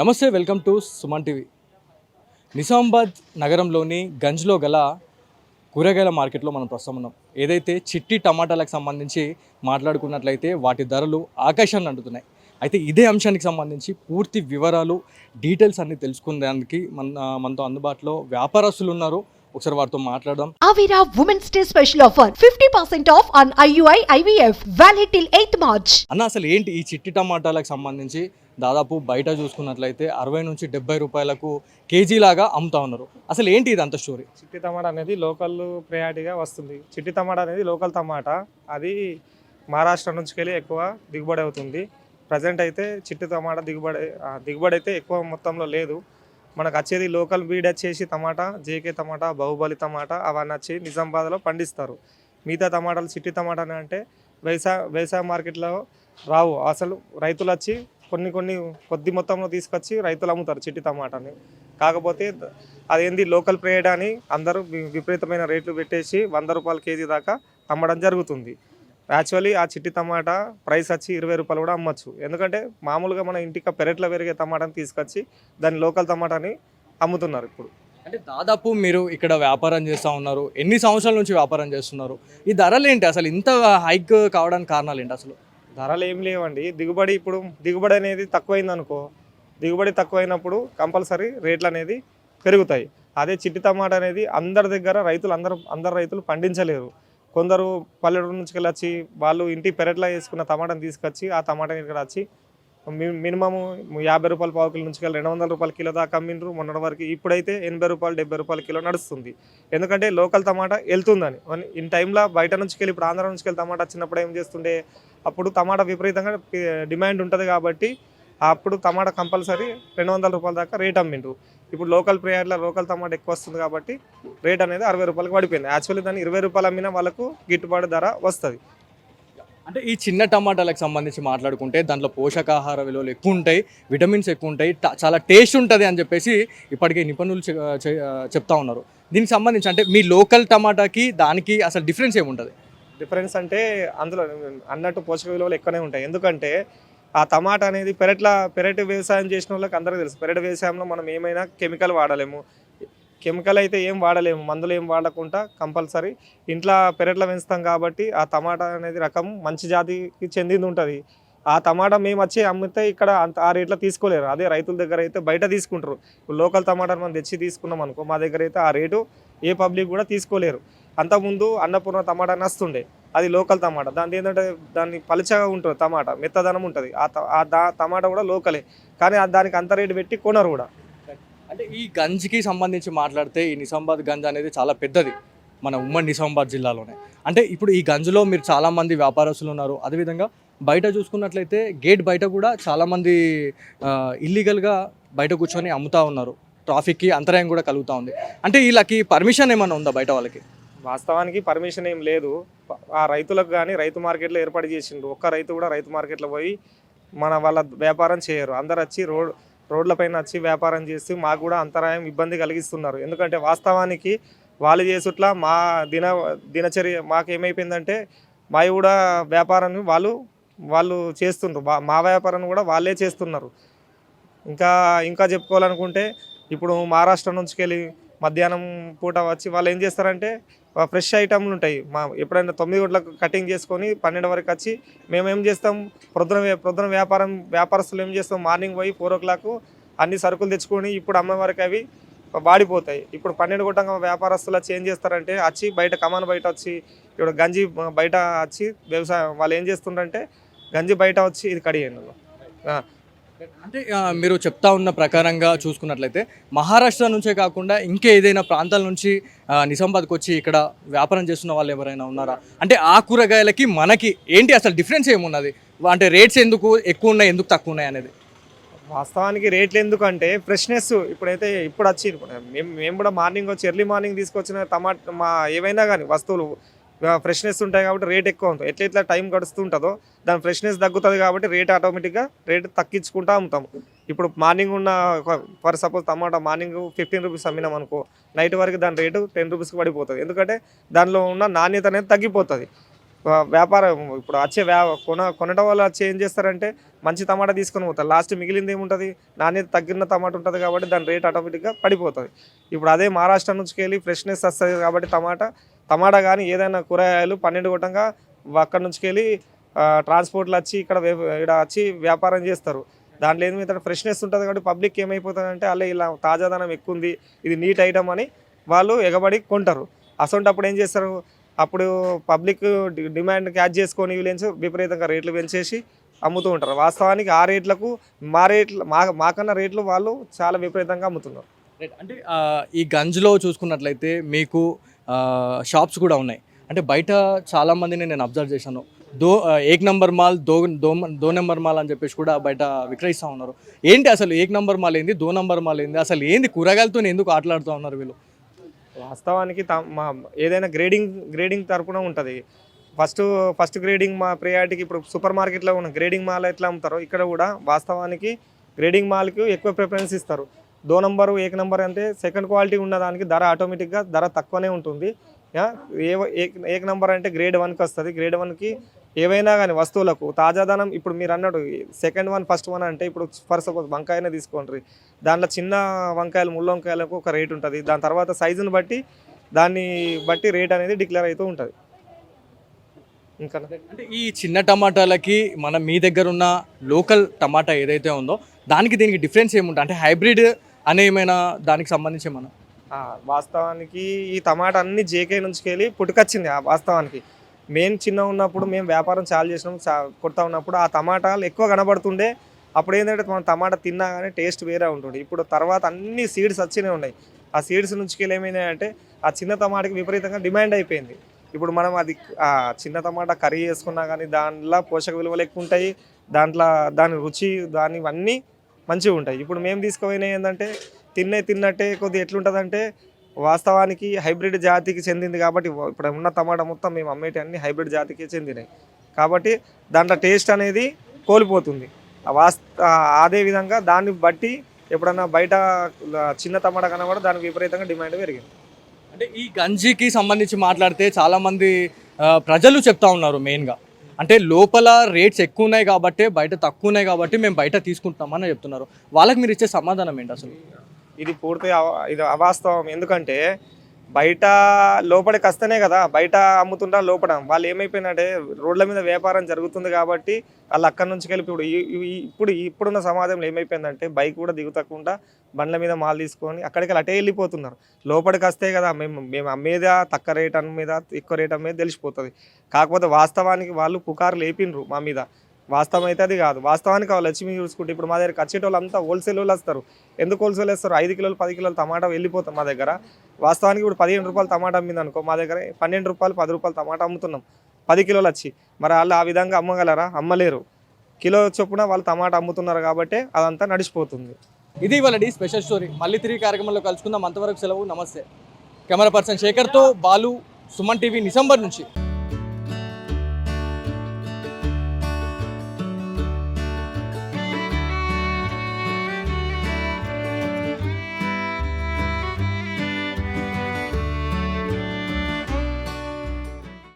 నమస్తే welcome to Suman TV. Nizamabad నగరంలోని గంజ్లో గల కూరగాయల మార్కెట్లో మనం ప్రస్తుతం ఉన్నాం. ఏదైతే చిట్టి టమాటాలకు సంబంధించి మాట్లాడుకున్నట్లయితే వాటి ధరలు ఆకాశాన్ని అంటున్నాయి అయితే ఇదే అంశానికి సంబంధించి పూర్తి వివరాలు డీటెయిల్స్ అన్ని తెలుసుకునేందుకు మన మనతో అందుబాటులో వ్యాపారస్తులు ఉన్నారు. ఒకసారి వారితో మాట్లాడదాం. Avira Women's Day special offer 50% off on IUI IVF valid till 8th March. అన్న అసలు ఏంటి ఈ చిట్టి టమాటాలకు సంబంధించి దాదాపు బయట చూసుకున్నట్లయితే అరవై నుంచి డెబ్బై రూపాయలకు కేజీ లాగా అమ్ముతా ఉన్నారు. అసలు ఏంటి ఇది అంత స్టోరీ చిట్టి టమాటా అనేది లోకల్ ప్రయారిటీగా వస్తుంది. చిట్టి టమాటా అనేది లోకల్ టమాటా. అది మహారాష్ట్ర నుంచి వెళ్ళి ఎక్కువ దిగుబడి అవుతుంది. ప్రజెంట్ అయితే చిట్టి టమాటా దిగుబడి దిగుబడి అయితే ఎక్కువ మొత్తంలో లేదు. మనకు వచ్చేది లోకల్ బీడ్ వచ్చేసి టమాటా జేకే టమాటా బాహుబలి టమాటా అవన్నీ వచ్చి నిజామాబాద్లో పండిస్తారు. మిగతా టమాటాలు చిట్టి టమాటా అంటే వ్యవసాయ వ్యవసాయ మార్కెట్లో రావు. అసలు రైతులు వచ్చి కొన్ని కొన్ని కొద్ది మొత్తంలో తీసుకొచ్చి రైతులు అమ్ముతారు చిట్టి టమాటాని. కాకపోతే అదేంది లోకల్ ప్రేడ్ అని అందరూ వి- విపరీతమైన రేట్లు పెట్టేసి వంద రూపాయల కేజీ దాకా అమ్మడం జరుగుతుంది. యాక్చువల్లీ ఆ చిట్టి టమాటా ప్రైస్ వచ్చి ఇరవై రూపాయలు కూడా అమ్మచ్చు. ఎందుకంటే మామూలుగా మన ఇంటికి పెరట్లో పెరిగే టమాటాని తీసుకొచ్చి దాని లోకల్ టమాటాని అమ్ముతున్నారు ఇప్పుడు. అంటే దాదాపు మీరు ఇక్కడ వ్యాపారం చేస్తూ ఉన్నారు. ఎన్ని సంవత్సరాల నుంచి వ్యాపారం చేస్తున్నారు? ఈ ధరలు ఏంటి అసలు ఇంత హైక్ కావడానికి కారణాలు ఏంటి అసలు? ధరలు ఏం లేవండి. దిగుబడి ఇప్పుడు దిగుబడి అనేది తక్కువైంది అనుకో దిగుబడి తక్కువైనప్పుడు కంపల్సరీ రేట్లు అనేది పెరుగుతాయి. అదే చిట్టి టమాటా అనేది అందరి దగ్గర రైతులు అందరు అందరు రైతులు పండించలేరు. కొందరు పల్లెటూరు నుంచి వెళ్ళి వచ్చి వాళ్ళు ఇంటి పెరట్లో వేసుకున్న టమాటాని తీసుకొచ్చి ఆ టమాటాని ఇక్కడ వచ్చి మినిమము యాభై రూపాయల పావు కిలో నుంచి రెండు వందల రూపాయల కిలో దాకా అమ్మిండ్రు మొన్నటి వరకు. ఇప్పుడైతే ఎనభై రూపాయలు డెబ్బై రూపాయల కిలో నడుస్తుంది. ఎందుకంటే లోకల్ టమాటా వెళ్తుందని. ఇన్ టైంలో బయట నుంచి వెళ్ళి ఇప్పుడు ఆంధ్ర నుంచి వెళ్ళి టమాటా వచ్చినప్పుడు ఏం చేస్తుండే? అప్పుడు టమాటా విపరీతంగా డిమాండ్ ఉంటుంది కాబట్టి అప్పుడు టమాటా కంపల్సరీ రెండు వందల రూపాయల దాకా రేట్ అమ్మిండ్రు. ఇప్పుడు లోకల్ ప్రేయర్లో లోకల్ టమాటా ఎక్కువ వస్తుంది కాబట్టి రేట్ అనేది అరవై రూపాయలకు పడిపోయింది. యాక్చువల్లీ దాన్ని ఇరవై రూపాయలు అమ్మినా వాళ్ళకు గిట్టుబాటు ధర వస్తుంది. అంటే ఈ చిన్న టమాటాలకు సంబంధించి మాట్లాడుకుంటే దాంట్లో పోషకాహార విలువలు ఎక్కువ ఉంటాయి విటమిన్స్ ఎక్కువ ఉంటాయి ట- చాలా టేస్ట్ ఉంటుంది అని చెప్పేసి ఇప్పటికే నిపుణులు చె- చెప్తా ఉన్నారు. దీనికి సంబంధించి అంటే మీ లోకల్ టమాటాకి దానికి అసలు డిఫరెన్స్ ఏముంటుంది? డిఫరెన్స్ అంటే అందులో అన్నట్టు పోషక విలువలు ఎక్కువనే ఉంటాయి. ఎందుకంటే ఆ టమాటా అనేది పెరట్ల పెరటి వ్యవసాయం చేసిన వాళ్ళకి అందరికీ తెలుసు. పెరటి వ్యవసాయంలో మనం ఏమైనా కెమికల్ వాడలేము. కెమికల్ అయితే ఏం వాడలేము. మందులు ఏం వాడకుండా కంపల్సరీ ఇంట్లో పెరట్లో పెంచుతాం కాబట్టి ఆ టమాటా అనేది రకం మంచి జాతికి చెందింది ఉంటుంది. ఆ టమాటా మేము వచ్చి అమ్మితే ఇక్కడ అంత ఆ రేట్లో తీసుకోలేరు. అదే రైతుల దగ్గర అయితే బయట తీసుకుంటారు. లోకల్ టమాటాను మనం తెచ్చి తీసుకున్నాం అనుకో మా దగ్గర అయితే ఆ రేటు ఏ పబ్లిక్ కూడా తీసుకోలేరు. అంతకుముందు అన్నపూర్ణ టమాటా నస్తుండే. అది లోకల్ టమాటా. దాని ఏంటంటే దాన్ని పలుచగా ఉంటుంది టమాటా. మెత్తదనం ఉంటుంది. ఆ ఆ దా టమాటా కూడా లోకలే. కానీ దానికి అంత రేటు పెట్టి కొనరు కూడా. అంటే ఈ గంజ్కి సంబంధించి మాట్లాడితే ఈ నిజామాబాద్ గంజ్ అనేది చాలా పెద్దది మన ఉమ్మడి నిజామాబాద్ జిల్లాలోనే. అంటే ఇప్పుడు ఈ గంజ్లో మీరు చాలామంది వ్యాపారస్తులు ఉన్నారు. అదేవిధంగా బయట చూసుకున్నట్లయితే గేట్ బయట కూడా చాలామంది ఇల్లీగల్గా బయట కూర్చొని అమ్ముతా ఉన్నారు. ట్రాఫిక్కి అంతరాయం కూడా కలుగుతూ ఉంది. అంటే వీళ్ళకి పర్మిషన్ ఏమైనా ఉందా బయట వాళ్ళకి? వాస్తవానికి పర్మిషన్ ఏం లేదు. ఆ రైతులకు కానీ రైతు మార్కెట్లో ఏర్పాటు చేసిండ్రు ఒక్క రైతు కూడా రైతు మార్కెట్లో పోయి మన వాళ్ళ వ్యాపారం చేయరు. అందరు వచ్చి రోడ్ రోడ్లపైన వచ్చి వ్యాపారం చేసి మాకు కూడా అంతరాయం ఇబ్బంది కలిగిస్తున్నారు. ఎందుకంటే వాస్తవానికి వాళ్ళు చేసుట్ల మా దిన దినచర్య మాకు ఏమైపోయిందంటే మా కూడా వ్యాపారాన్ని వాళ్ళు వాళ్ళు చేస్తుండ్రు. మా వ్యాపారాన్ని కూడా వాళ్ళే చేస్తున్నారు. ఇంకా ఇంకా చెప్పుకోవాలనుకుంటే ఇప్పుడు మహారాష్ట్ర నుంచి వెళ్ళి మధ్యాహ్నం పూట వచ్చి వాళ్ళు ఏం చేస్తారంటే ఫ్రెష్ ఐటమ్లు ఉంటాయి. మా ఎప్పుడైనా తొమ్మిది గంటలకు కటింగ్ చేసుకొని పన్నెండు వరకు వచ్చి మేము ఏం చేస్తాం? ప్రొద్దున ప్రొద్దున వ్యాపారం వ్యాపారస్తులు ఏం చేస్తాం? మార్నింగ్ పోయి ఫోర్ ఓ క్లాక్ అన్ని సరుకులు తెచ్చుకొని ఇప్పుడు అమ్మే వరకు అవి వాడిపోతాయి. ఇప్పుడు పన్నెండు గంటల వ్యాపారస్తులు వచ్చి ఏం చేస్తారంటే వచ్చి బయట కమాన్ బయట వచ్చి ఇప్పుడు గంజి బయట వచ్చి వ్యవసాయం వాళ్ళు ఏం చేస్తుంటారంటే గంజి బయట వచ్చి ఇది కడిగాను అంటే మీరు చెప్తా ఉన్న ప్రకారంగా చూసుకున్నట్లయితే మహారాష్ట్ర నుంచే కాకుండా ఇంకా ఏదైనా ప్రాంతాల నుంచి నిజామాబాద్కి వచ్చి ఇక్కడ వ్యాపారం చేస్తున్న వాళ్ళు ఎవరైనా ఉన్నారా? అంటే ఆ కూరగాయలకి మనకి ఏంటి అసలు డిఫరెన్స్ ఏమున్నది? అంటే రేట్స్ ఎందుకు ఎక్కువ ఉన్నాయి ఎందుకు తక్కువ ఉన్నాయి అనేది. వాస్తవానికి రేట్లు ఎందుకంటే ఫ్రెష్నెస్ ఇప్పుడైతే ఇప్పుడు వచ్చి మేము మేము కూడా మార్నింగ్ వచ్చి ఎర్లీ మార్నింగ్ తీసుకొచ్చిన టమాటా మా ఏవైనా కానీ వస్తువులు ఫ్రెష్నెస్ ఉంటాయి కాబట్టి రేట్ ఎక్కువ ఉంటుంది ఎట్లా ఎట్లా టైం గడుస్తూ ఉంటుందో దాని ఫ్రెష్నెస్ తగ్గుతుంది కాబట్టి రేట్ ఆటోమేటిక్గా రేట్ తగ్గించుకుంటా అమ్ముతాం ఇప్పుడు మార్నింగ్ ఉన్న for suppose tomato morning fifteen rupees అమ్మినాం అనుకో నైట్ వరకు దాని రేటు టెన్ రూపీస్కి పడిపోతుంది. ఎందుకంటే దానిలో ఉన్న నాణ్యత అనేది తగ్గిపోతుంది. వ్యాపారం ఇప్పుడు వచ్చే వ్యా కొన కొనడం వల్ల వచ్చి ఏం చేస్తారంటే మంచి టమాటా తీసుకొని పోతారు. లాస్ట్ మిగిలింది ఏముంటుంది? నాణ్యత తగ్గిన టమాటా ఉంటుంది కాబట్టి దాని రేట్ ఆటోమేటిక్గా పడిపోతుంది. ఇప్పుడు అదే మహారాష్ట్ర నుంచి వెళ్ళి ఫ్రెష్నెస్ వస్తుంది కాబట్టి టమాటా టమాటా కానీ ఏదైనా కూరగాయలు పన్నెండు కొట్టంగా అక్కడ నుంచి వెళ్ళి ట్రాన్స్పోర్ట్లు వచ్చి ఇక్కడ ఇక్కడ వచ్చి వ్యాపారం చేస్తారు. దాంట్లో ఏమి ఫ్రెష్నెస్ ఉంటుంది కాబట్టి పబ్లిక్ ఏమైపోతుందంటే అలా ఇలా తాజాదనం ఎక్కువ ఉంది ఇది నీట్ ఐటమ్ అని వాళ్ళు ఎగబడి కొంటారు. అసొంటప్పుడు ఏం చేస్తారు? అప్పుడు పబ్లిక్ డిమాండ్ క్యాచ్ చేసుకొని వీళ్ళు విపరీతంగా రేట్లు పెంచేసి అమ్ముతూ ఉంటారు. వాస్తవానికి ఆ రేట్లకు మా రేట్లు మా మాకన్నా రేట్లు వాళ్ళు చాలా విపరీతంగా అమ్ముతున్నారు. అంటే ఈ గంజ్లో చూసుకున్నట్లయితే మీకు షాప్స్ కూడా ఉన్నాయి. అంటే బయట చాలామందిని నేను అబ్జర్వ్ చేశాను. దో ఏక్ నంబర్ మాల్ దో దో దో నెంబర్ మాల్ అని చెప్పేసి కూడా బయట విక్రయిస్తూ ఉన్నారు. ఏంటి అసలు ఏక్ నంబర్ మాల్ ఏంది దో నంబర్ మాల్ ఏంది అసలు ఏంది కూరగాయలతో ఎందుకు ఆటలాడుతూ ఉన్నారు వీళ్ళు? వాస్తవానికి మా ఏదైనా గ్రేడింగ్ గ్రేడింగ్ తరపున ఉంటుంది. ఫస్ట్ ఫస్ట్ గ్రేడింగ్ మా ప్రియారిటీకి ఇప్పుడు సూపర్ మార్కెట్లో ఉన్న గ్రేడింగ్ మాల్ ఎట్లా అమ్ముతారో ఇక్కడ కూడా వాస్తవానికి గ్రేడింగ్ మాల్కి ఎక్కువ ప్రిఫరెన్స్ ఇస్తారు. దో నంబరు ఏక నంబర్ అంటే సెకండ్ క్వాలిటీ ఉన్నదానికి ధర ఆటోమేటిక్గా ధర తక్కువనే ఉంటుంది. ఏ ఏక నంబర్ అంటే గ్రేడ్ వన్కి వస్తుంది. గ్రేడ్ వన్కి ఏవైనా కానీ వస్తువులకు తాజాదనం ఇప్పుడు మీరు అన్నట్టు సెకండ్ వన్ ఫస్ట్ వన్ అంటే ఇప్పుడు ఫర్ సపోజ్ వంకాయనే తీసుకోండి. దాంట్లో చిన్న వంకాయలు ముళ్ళ వంకాయలకు ఒక రేట్ ఉంటుంది. దాని తర్వాత సైజుని బట్టి దాన్ని బట్టి రేట్ అనేది డిక్లేర్ అవుతూ ఉంటుంది. ఇంకా? అంటే ఈ చిన్న టమాటాలకి మన మీ దగ్గర ఉన్న లోకల్ టమాటా ఏదైతే ఉందో దానికి దీనికి డిఫరెన్స్ ఏముంటుంది? అంటే హైబ్రిడ్ అనే ఏమైనా దానికి సంబంధించి ఆ, వాస్తవానికి ఈ టమాటా అన్ని జేకే నుంచి వెళ్ళి పుట్టుకొచ్చింది ఆ వాస్తవానికి. మేము చిన్న ఉన్నప్పుడు మేము వ్యాపారం చాలు చేసినాం చా కొడతా ఉన్నప్పుడు ఆ టమాటాలు ఎక్కువ కనబడుతుండే. అప్పుడు ఏంటంటే మనం టమాటా తిన్నా కానీ టేస్ట్ వేరే ఉంటుండే. ఇప్పుడు తర్వాత అన్ని సీడ్స్ వచ్చినే ఉన్నాయి. ఆ సీడ్స్ నుంచి వెళ్ళి ఏమైనాయంటే ఆ చిన్న టమాటాకి విపరీతంగా డిమాండ్ అయిపోయింది. ఇప్పుడు మనం అది ఆ చిన్న టమాటా కర్రీ చేసుకున్నా కానీ దాంట్లో పోషక విలువలు ఎక్కువ ఉంటాయి. దాంట్లో దాని రుచి దాని ఇవన్నీ మంచిగా ఉంటాయి. ఇప్పుడు మేము తీసుకుపోయినాయి ఏంటంటే తిన్నే తిన్నట్టే కొద్దిగా ఎట్లుంటుందంటే వాస్తవానికి హైబ్రిడ్ జాతికి చెందింది కాబట్టి ఇప్పుడు ఉన్న టమాటా మొత్తం మేము అమ్మేటి అన్ని హైబ్రిడ్ జాతికి చెందినాయి. కాబట్టి దాంట్లో టేస్ట్ అనేది కోల్పోతుంది. వాస్త అదే విధంగా దాన్ని బట్టి ఎప్పుడన్నా బయట చిన్న టమాటా కన్నా కూడా దానికి విపరీతంగా డిమాండ్ పెరిగింది. అంటే ఈ గంజికి సంబంధించి మాట్లాడితే చాలామంది ప్రజలు చెప్తా ఉన్నారు మెయిన్గా. అంటే లోపల రేట్స్ ఎక్కువ ఉన్నాయి కాబట్టి బయట తక్కువ ఉన్నాయి కాబట్టి మేము బయట తీసుకుంటున్నామని చెప్తున్నారు. వాళ్ళకి మీరు ఇచ్చే సమాధానం ఏంటి అసలు? ఇది పూర్తి అవ- ఇది అవాస్తవం. ఎందుకంటే బయట లోపలికి వస్తేనే కదా బయట అమ్ముతుంటా లోపల. వాళ్ళు ఏమైపోయినంటే రోడ్ల మీద వ్యాపారం జరుగుతుంది కాబట్టి వాళ్ళు అక్కడి నుంచి వెళ్ళి ఇప్పుడు ఇప్పుడు ఇప్పుడున్న సమాజంలో ఏమైపోయిందంటే బైక్ కూడా దిగుతకుండా బండ్ల మీద మాల్ తీసుకొని అక్కడికి అటే వెళ్ళిపోతున్నారు. లోపలికి వస్తే కదా మేము మేము అమ్మేదా తక్కువ రేట్ అన్న మీద ఎక్కువ రేట్ అమ్మేది తెలిసిపోతుంది. కాకపోతే వాస్తవానికి వాళ్ళు పుకారు లేపినరు మా మీద. వాస్తవం అయితే అది కాదు. వాస్తవానికి వాళ్ళు వచ్చి మీరు చూసుకుంటే ఇప్పుడు మా దగ్గర వచ్చేటోళ్ళు అంతా హోల్సేల్ వాళ్ళు వస్తారు. ఎందుకు హోల్సేల్ వేస్తారు? ఐదు కిలోలు పది కిలోలు టమాటా వెళ్ళిపోతాం మా దగ్గర. వాస్తవానికి ఇప్పుడు పదిహేను రూపాయలు టమాటా అమ్మింది అనుకో మా దగ్గర పన్నెండు రూపాయలు పది రూపాయలు టమాటా అమ్ముతున్నాం. పది కిలోలు వచ్చి. మరి వాళ్ళు ఆ విధంగా అమ్మగలరా? అమ్మలేరు. కిలో చొప్పున వాళ్ళు టమాటా అమ్ముతున్నారు కాబట్టి అదంతా నడిచిపోతుంది. ఇది ఇవాళ స్పెషల్ స్టోరీ. మళ్ళీ తిరిగి కార్యక్రమంలో కలుసుకుందాం. అంతవరకు సెలవు. నమస్తే. కెమెరా పర్సన్ శేఖర్తో బాలు సుమన్ టీవీ నిజాంబర్ నుంచి.